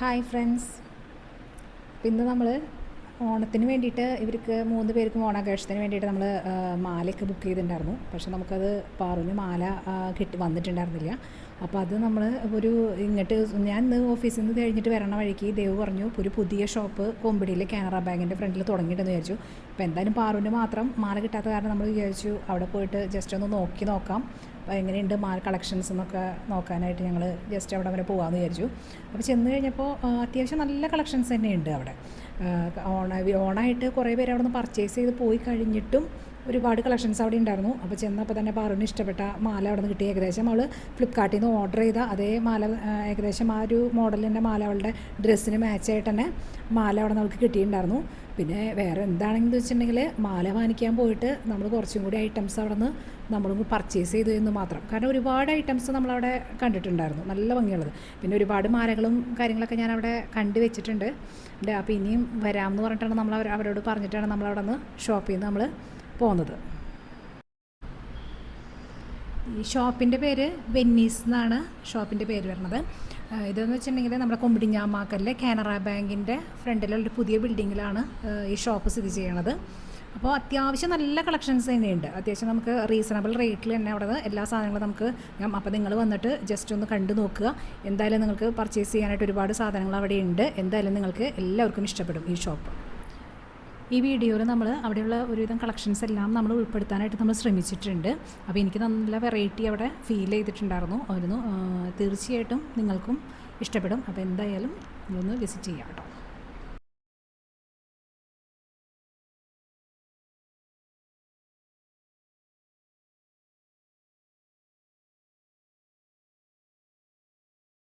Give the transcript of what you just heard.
Hi friends ഇന്ന് നമ്മൾ ഓണത്തിന് വേണ്ടിയിട്ട് ഇവർക്ക് മൂന്ന് പേർക്കും ഓണാഘോഷത്തിന് വേണ്ടിയിട്ട് നമ്മൾ മാലയൊക്കെ ബുക്ക് ചെയ്തിട്ടുണ്ടായിരുന്നു. പക്ഷെ നമുക്കത് പാറുവിന് മാല കിട്ടി വന്നിട്ടുണ്ടായിരുന്നില്ല. അപ്പോൾ അത് നമ്മൾ ഒരു ഇങ്ങോട്ട് ഞാൻ ഇന്ന് ഓഫീസിൽ നിന്ന് കഴിഞ്ഞിട്ട് വരണ വഴിക്ക് ദേവ് പറഞ്ഞു ഒരു പുതിയ ഷോപ്പ് കൊമ്പിടിയിൽ കാനറ ബാങ്കിന്റെ ഫ്രണ്ടിൽ തുടങ്ങിയിട്ടെന്ന് വിചാരിച്ചു. അപ്പോൾ എന്തായാലും പാറുവിന് മാത്രം മാല കിട്ടാത്ത കാരണം നമ്മൾ വിചാരിച്ചു. അവിടെ പോയിട്ട് ജസ്റ്റ് ഒന്ന് നോക്കി നോക്കാം. എങ്ങനെയുണ്ട് മാൽ കളക്ഷൻസ് എന്നൊക്കെ നോക്കാനായിട്ട് ഞങ്ങൾ ജസ്റ്റ് അവിടെ വരെ പോകാമെന്ന് വിചാരിച്ചു. അപ്പോൾ ചെന്ന് കഴിഞ്ഞപ്പോൾ അത്യാവശ്യം നല്ല കളക്ഷൻസ് തന്നെയുണ്ട് അവിടെ. ഓണ ഓണായിട്ട് കുറേ പേര് അവിടെ നിന്ന് പർച്ചേസ് ചെയ്ത് പോയി കഴിഞ്ഞിട്ടും ഒരുപാട് കളക്ഷൻസ് അവിടെ ഉണ്ടായിരുന്നു. അപ്പോൾ ചെന്നപ്പോൾ തന്നെ പാറുവിന് ഇഷ്ടപ്പെട്ട മാല അവിടെ നിന്ന് കിട്ടി. ഏകദേശം അവൾ ഫ്ലിപ്കാർട്ടിൽ നിന്ന് ഓർഡർ ചെയ്ത അതേ മാല ഏകദേശം ആ ഒരു മോഡലിന്റെ മാല അവളുടെ ഡ്രസ്സിന് മാച്ചായിട്ട് തന്നെ മാല അവിടെ നിന്ന് അവൾക്ക് കിട്ടിയിട്ടുണ്ടായിരുന്നു. പിന്നെ വേറെ എന്താണെന്ന് വെച്ചിട്ടുണ്ടെങ്കിൽ മാല വാങ്ങിക്കാൻ പോയിട്ട് നമ്മൾ കുറച്ചും കൂടി ഐറ്റംസ് അവിടെ നിന്ന് നമ്മളും പർച്ചേസ് ചെയ്തു എന്ന് മാത്രം. കാരണം ഒരുപാട് ഐറ്റംസ് നമ്മളവിടെ കണ്ടിട്ടുണ്ടായിരുന്നു. നല്ല ഭംഗിയുള്ളത്. പിന്നെ ഒരുപാട് മാലകളും കാര്യങ്ങളൊക്കെ ഞാൻ അവിടെ കണ്ടു വെച്ചിട്ടുണ്ട്. അപ്പോൾ ഇനിയും വരാമെന്ന് പറഞ്ഞിട്ടാണ് നമ്മൾ അവരോട് പറഞ്ഞിട്ടാണ് നമ്മളവിടെ നിന്ന് ഷോപ്പിൽ നിന്ന് നമ്മൾ പോകുന്നത് ഈ ഷോപ്പിന്റെ പേര് വെന്നീസ് എന്നാണ് ഷോപ്പിന്റെ പേര് വരുന്നത്. ഇതെന്ന് വെച്ചിട്ടുണ്ടെങ്കിൽ നമ്മുടെ കൊമ്പിടിഞ്ഞാമാക്കലിലെ കാനറ ബാങ്കിന്റെ ഫ്രണ്ടിലുള്ള പുതിയ ബിൽഡിങ്ങിലാണ് ഈ ഷോപ്പ് സ്ഥിതി ചെയ്യണത്. അപ്പോൾ അത്യാവശ്യം നല്ല കളക്ഷൻസ് തന്നെയുണ്ട്. അത്യാവശ്യം നമുക്ക് റീസണബിൾ റേറ്റിൽ തന്നെ അവിടെ എല്ലാ സാധനങ്ങളും നമുക്ക് അപ്പോൾ നിങ്ങൾ വന്നിട്ട് ജസ്റ്റ് ഒന്ന് കണ്ടു നോക്കുക. എന്തായാലും നിങ്ങൾക്ക് പർച്ചേസ് ചെയ്യാനായിട്ട് ഒരുപാട് സാധനങ്ങൾ അവിടെ ഉണ്ട്. എന്തായാലും നിങ്ങൾക്ക് എല്ലാവർക്കും ഇഷ്ടപ്പെടും ഈ ഷോപ്പ്. ഈ വീഡിയോയിൽ നമ്മൾ അവിടെയുള്ള ഒരുവിധം കളക്ഷൻസ് എല്ലാം നമ്മൾ ഉൾപ്പെടുത്താനായിട്ട് നമ്മൾ ശ്രമിച്ചിട്ടുണ്ട്. അപ്പോൾ എനിക്ക് നല്ല വെറൈറ്റി അവിടെ ഫീൽ ചെയ്തിട്ടുണ്ടായിരുന്നു. ആയിരുന്നു തീർച്ചയായിട്ടും നിങ്ങൾക്കും ഇഷ്ടപ്പെടും. അപ്പോൾ എന്തായാലും നിങ്ങളൊന്ന് വിസിറ്റ് ചെയ്യാം കേട്ടോ.